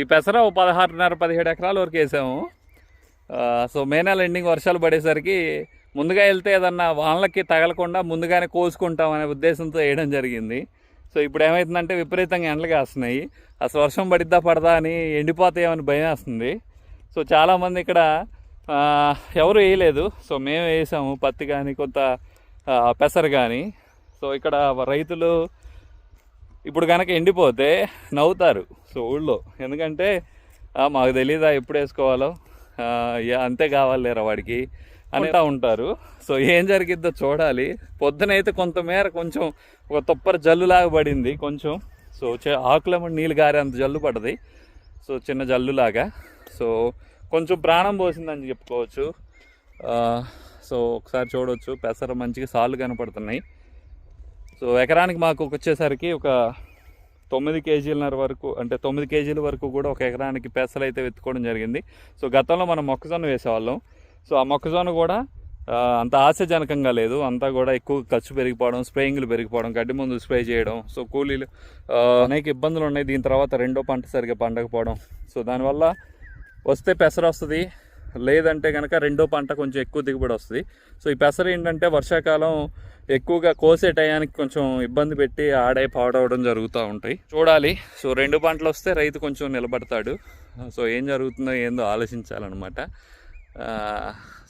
ఈ పెసర ఓ పదహారున్నర పదిహేడు ఎకరాల వరకు వేసాము. సో మే నెల ఎండింగ్ వర్షాలు పడేసరికి ముందుగా వెళ్తే ఏదన్నా వానలకి తగలకుండా ముందుగానే కోసుకుంటాం అనే ఉద్దేశంతో వేయడం జరిగింది. సో ఇప్పుడు ఏమవుతుందంటే విపరీతంగా ఎండలు కాస్తున్నాయి. అసలు వర్షం పడిద్దా పడదా అని ఎండిపోతాయేమని భయం వేస్తుంది. సో చాలామంది ఇక్కడ ఎవరు వేయలేదు. సో మేము వేసాము పత్తి కానీ కొంత పెసరు పెసర కానీ. సో ఇక్కడ రైతులు ఇప్పుడు కనుక ఎండిపోతే నవ్వుతారు. సో ఊళ్ళో. ఎందుకంటే "ఆ, మాకు తెలీదా ఎప్పుడు వేసుకోవాలో? అంతే కావాలి లేరా వాడికి అంటా ఉంటారు. సో ఏం జరిగిద్దో చూడాలి. పొద్దునైతే కొంతమేర కొంచెం ఒక తొప్పర జల్లులాగా పడింది కొంచెం. సో చే- ఆకులేమో నీళ్ళు గారే అంత జల్లు పడ్డది సో చిన్న జల్లులాగా. సో కొంచెం ప్రాణం పోసిందని చెప్పుకోవచ్చు. సో ఒకసారి చూడవచ్చు పెసర మంచిగా సాళ్ళు కనపడుతున్నాయి. సో ఎకరానికి మాకు వచ్చేసరికి ఒక తొమ్మిది కేజీలన్నర వరకు అంటే తొమ్మిది కేజీల వరకు కూడా ఒక ఎకరానికి పెసలు అయితే వెతుక్కోవడం జరిగింది. సో గతంలో మనం మొక్కజొన్న వేసేవాళ్ళం. సో ఆ మొక్కజొన్న కూడా అంత ఆశాజనకంగా లేదు. అంతా కూడా ఎక్కువ ఖర్చు పెరిగిపోవడం స్ప్రేయింగ్లు పెరిగిపోవడం గడ్డి ముందు స్ప్రే చేయడం సో కూలీలు అనేక ఇబ్బందులు ఉన్నాయి. దీని తర్వాత రెండో పంట సరిగ్గా పండకపోవడం. సో దానివల్ల వస్తే పెసర వస్తుంది లేదంటే కనుక రెండో పంట కొంచెం ఎక్కువ దిగుబడి వస్తుంది. సో ఈ పెసర ఏంటంటే వర్షాకాలం ఎక్కువగా కోసే టయానికి కొంచెం ఇబ్బంది పెట్టి ఆడే పాడవడం జరుగుతూ ఉంటాయి. చూడాలి. సో రెండు పంటలు వస్తే రైతు కొంచెం నిలబడతాడు. సో ఏం జరుగుతుందో ఏందో ఆలోచించాలన్నమాట.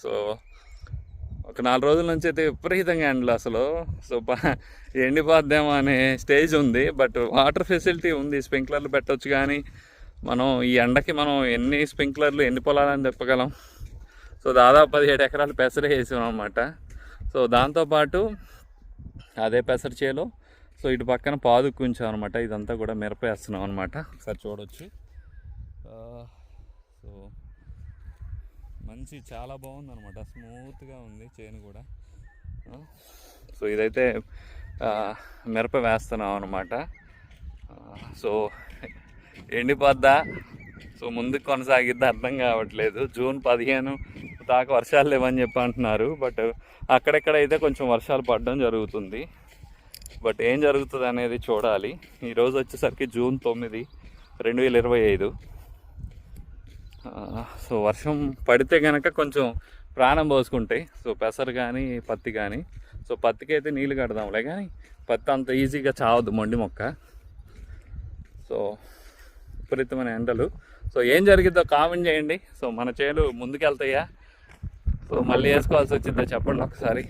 సో ఒక నాలుగు రోజుల నుంచి అయితే విపరీతంగా ఎండలు అసలు. సో బా- అనే స్టేజ్ ఉంది. బట్ వాటర్ ఫెసిలిటీ ఉంది. స్ప్రింక్లర్లు పెట్టొచ్చు కానీ మనం ఈ ఎండకి మనం ఎన్ని స్ప్రింక్లర్లు ఎన్ని పొలాలని చెప్పగలం సో దాదాపు పదిహేడు ఎకరాలు పెసరే వేసాం అనమాట సో దాంతోపాటు అదే పెసర చేలో సో ఇటు పక్కన పాదుకు ఉంచాం అనమాట ఇదంతా కూడా మిరప వేస్తున్నాం అనమాట ఒకసారి చూడొచ్చు. సో మంచి చాలా బాగుంది అనమాట స్మూత్గా ఉంది చేను కూడా. సో ఇదైతే మిరప వేస్తున్నాం అనమాట సో ఎండిపోద్దా? సో ముందుకు కొనసాగిద్దా అర్థం కావట్లేదు. జూన్ పదిహేను దాకా వర్షాలు లేవని చెప్పి అంటున్నారు. బట్ అక్కడెక్కడైతే కొంచెం వర్షాలు పడడం జరుగుతుంది. బట్ ఏం జరుగుతుంది అనేది చూడాలి. ఈరోజు వచ్చేసరికి జూన్ తొమ్మిది రెండు వేల ఇరవై ఐదు. సో వర్షం పడితే కనుక కొంచెం ప్రాణం పోసుకుంటాయి సో పెసరు కానీ పత్తి కానీ సో పత్తికి అయితే నీళ్ళు కడదాంలే కానీ పత్తి అంత ఈజీగా చావద్దు మొండి మొక్క. సో విపరీతమైన ఎండలు. సో ఏం జరిగిద్దో కామెంట్ చేయండి. సో మన చేలు ముందుకెళ్తాయా? సో మళ్ళీ వేసుకోవాల్సి వచ్చిందో చెప్పండి ఒకసారి.